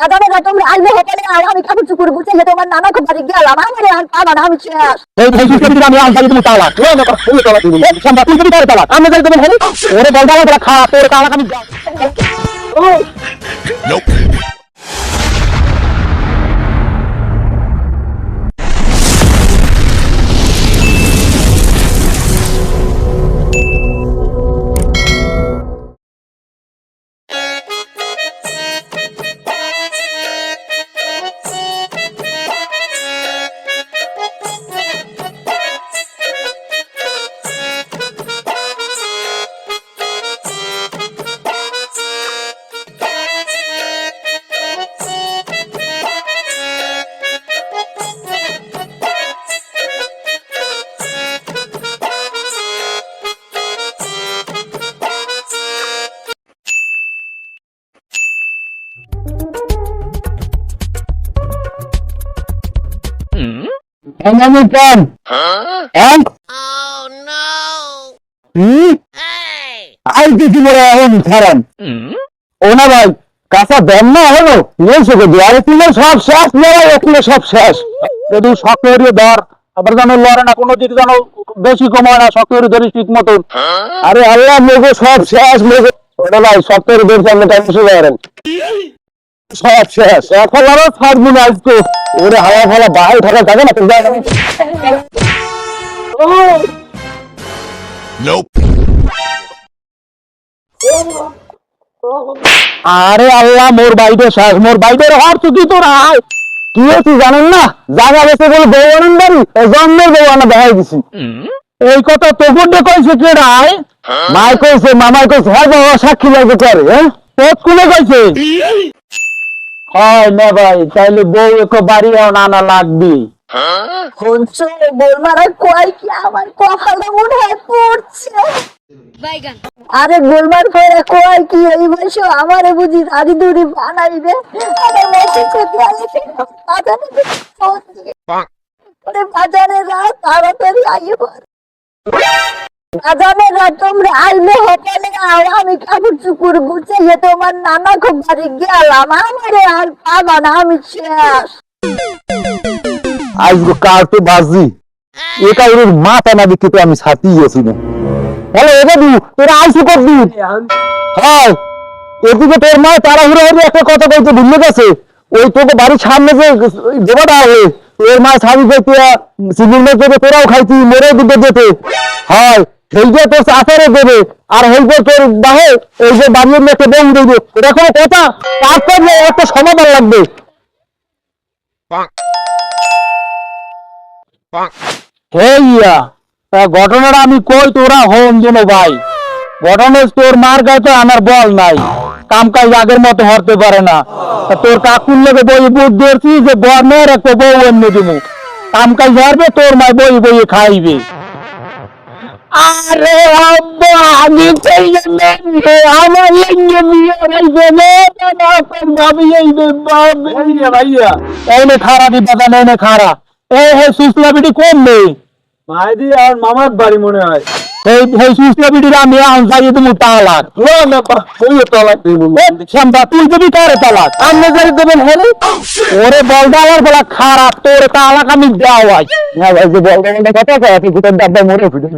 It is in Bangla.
তোমরা আইলে হোটেলে আর আমি কাপড় চুপুর গুছিয়ে তোমার নানা খুব বাড়ি গেলাম আমার আর পাবা না আমি শেষ। এই ভাই সুস্থ বিটি আমি আনসারি তুমি না তুমি তালাক দিবি সম্ভব যদি করে তালাক আমি যাই হেলে ওরে বলদা বলদা খা তোর তালাক আমি এমন কেন এম হুম আই কিছু বলে এখন ছাড়েন ও না ভাই কাঁচা দেন না হলো? নিয়েছে তো দুয়ারে তুলে সব শেষ লড়াই ওখানে সব শেষ। যদি শক্ত হরিয়ে ধর আবার যেন লড়ে না কোনো দিকে যেন বেশি কমায় না হরি ধরিস ঠিক মতন। আরে আল্লাহ মেঘে সব শেষ মেঘে। ওটা ভাই শক্ত হরি ধরে সামনে টাইম শুরু করেন সব শেষ। এখন আরও ছাড়বি না আজকে। ওরে হাওয়া ফালা বাহাই থাকা থাকে না আরে আল্লাহ মোর বাইরে শেষ মোর বাইরের হর চুকি তো রাই কি হয়েছে জানেন না? জায়গা বেসে বলে বউ আনেন বাড়ি জন্মের বউ আনা দেখাই দিছি। এই কথা তোকে ডে কইছে কে রাই মাই কইছে মামাই কইছে হ্যাঁ বাবা সাক্ষী লাগবে করে হ্যাঁ? তোর কোনে কইছে? হয় না ভাই তাইলে বউ একো বাড়ি আনা লাগবে। শুনছো? গোলমারা কয় কি আমার কপালটা মনে হয় পড়ছে। আরে গোলমার করে কয় কি এই বয়সে আমারে বুঝি দাদি দুদি বানাইবে? বাজারে রাত তাড়াতাড়ি আইয়ে। পর আমি করবি এদিকে তোর মা তাড়াহুড়ো হয়ে একটা কথা বলতে ভুলে গেছে। ওই তোকে বাড়ির সামনে যে দেবাটা হবে তোর মা স্বামী দেবে তোরাও খাইতি মেরে দিতে। যেতে হয় হেলবে তোর আচারে দেবে, আর হেলবে তোর বাহে এই যে বাড়ির মেয়েকে বউ দেবে। এটা কথা? তারপর একটা সমাধান লাগবে। ঘটনাটা আমি কই তোরা হোম যেন ভাই? ঘটনা তোর মার গায়ে তো আমার বল নাই। কাম কাজ আগের মতো হতে পারে না। তোর কাকুর লেগে বই বুধ ধরছি যে বর গরমের একটা বউ অন্য দিমু। কাম কাজ হারবে, তোর মা বই বই খাইবে। আরে আব্বা আমি কই নে আমার লেগে বিয়ে হইবে না না কোন ভাবি এই দে ভাইয়া ভাইয়া এই নে খারা দি দাদা মাইদি আর মামার বাড়ি মনে হয়। এই এই সুসলা বিটি আমি আন যাই তুমি তালাক ও না বা- ওই তালাক দিব শ্যামবা তুই দেবি কারে তালাক। আমি যাই দেবেন হেলে ওরে বলদা বলা খারাপ তোর তালাক আমি দেওয়াই। হ্যাঁ ভাই যে কথা কয় তুই ভূতের ডাব্বা মরে ফুটে